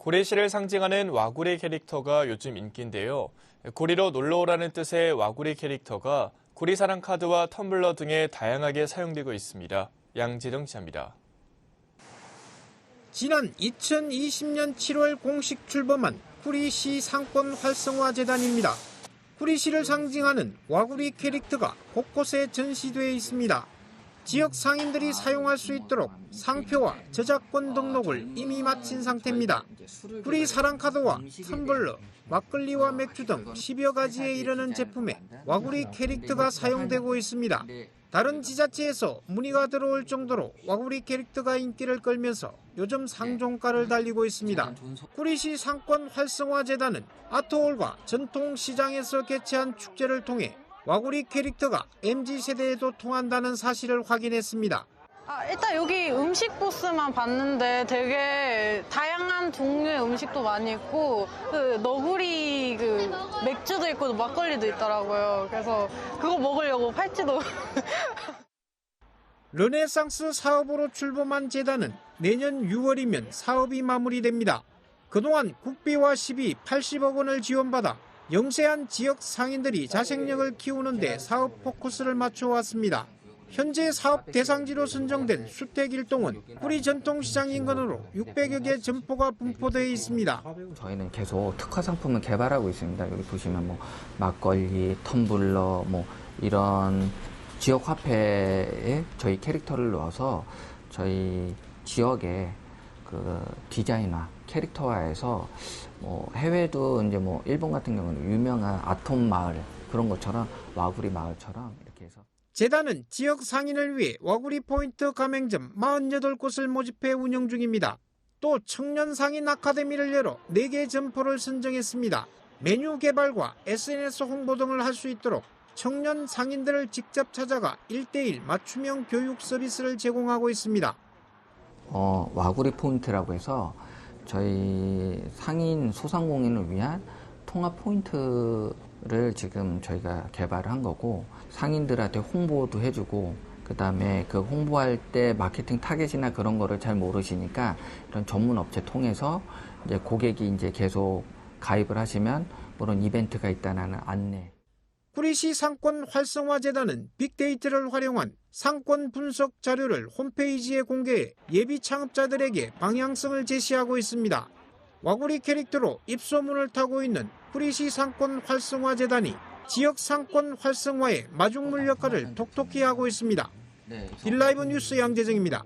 고래시를 상징하는 와구리 캐릭터가 요즘 인기인데요. 고리로 놀러오라는 뜻의 와구리 캐릭터가 고리사랑 카드와 텀블러 등에 다양하게 사용되고 있습니다. 양지등 기자입니다. 지난 2020년 7월 공식 출범한 구리시 상권 활성화 재단입니다. 구리시를 상징하는 와구리 캐릭터가 곳곳에 전시되어 있습니다. 지역 상인들이 사용할 수 있도록 상표와 저작권 등록을 이미 마친 상태입니다. 구리 사랑카드와 텀블러, 막걸리와 맥주 등 10여 가지에 이르는 제품에 와구리 캐릭터가 사용되고 있습니다. 다른 지자체에서 문의가 들어올 정도로 와구리 캐릭터가 인기를 끌면서 요즘 상종가를 달리고 있습니다. 구리시 상권 활성화 재단은 아트홀과 전통시장에서 개최한 축제를 통해 와구리 캐릭터가 MZ세대에도 통한다는 사실을 확인했습니다. 아, 일단 여기 음식 부스만 봤는데 되게 다양한 종류의 음식도 많이 있고 그 너구리 그 맥주도 있고 막걸리도 있더라고요. 그래서 그거 먹으려고 팔찌도 르네상스 사업으로 출범한 재단은 내년 6월이면 사업이 마무리됩니다. 그동안 국비와 시비 80억 원을 지원받아 영세한 지역 상인들이 자생력을 키우는 데 사업 포커스를 맞춰왔습니다. 현재 사업 대상지로 선정된 수택 일동은 구리 전통시장 인근으로 600여 개 점포가 분포되어 있습니다. 저희는 계속 특화 상품을 개발하고 있습니다. 여기 보시면 뭐 막걸리, 텀블러 뭐 이런 지역 화폐에 저희 캐릭터를 넣어서 저희 지역의 그 디자인화, 캐릭터화해서 뭐 해외도 이제 뭐 일본 같은 경우는 유명한 아톰 마을 그런 것처럼 와구리 마을처럼 이렇게 해서 재단은 지역 상인을 위해 와구리 포인트 가맹점 48곳을 모집해 운영 중입니다. 또 청년 상인 아카데미를 열어 4개 점포를 선정했습니다. 메뉴 개발과 SNS 홍보 등을 할 수 있도록 청년 상인들을 직접 찾아가 1대1 맞춤형 교육 서비스를 제공하고 있습니다. 어, 와구리 포인트라고 해서 저희 상인 소상공인을 위한 통합 포인트를 지금 저희가 개발을 한 거고 상인들한테 홍보도 해주고 그 다음에 그 홍보할 때 마케팅 타겟이나 그런 거를 잘 모르시니까 이런 전문 업체 통해서 이제 고객이 이제 계속 가입을 하시면 그런 이벤트가 있다는 안내. 구리시 상권 활성화 재단은 빅데이터를 활용한 상권 분석 자료를 홈페이지에 공개해 예비 창업자들에게 방향성을 제시하고 있습니다. 와구리 캐릭터로 입소문을 타고 있는 구리시 상권 활성화 재단이 지역 상권 활성화에 마중물 역할을 톡톡히 하고 있습니다. 딜라이브 뉴스 양재정입니다.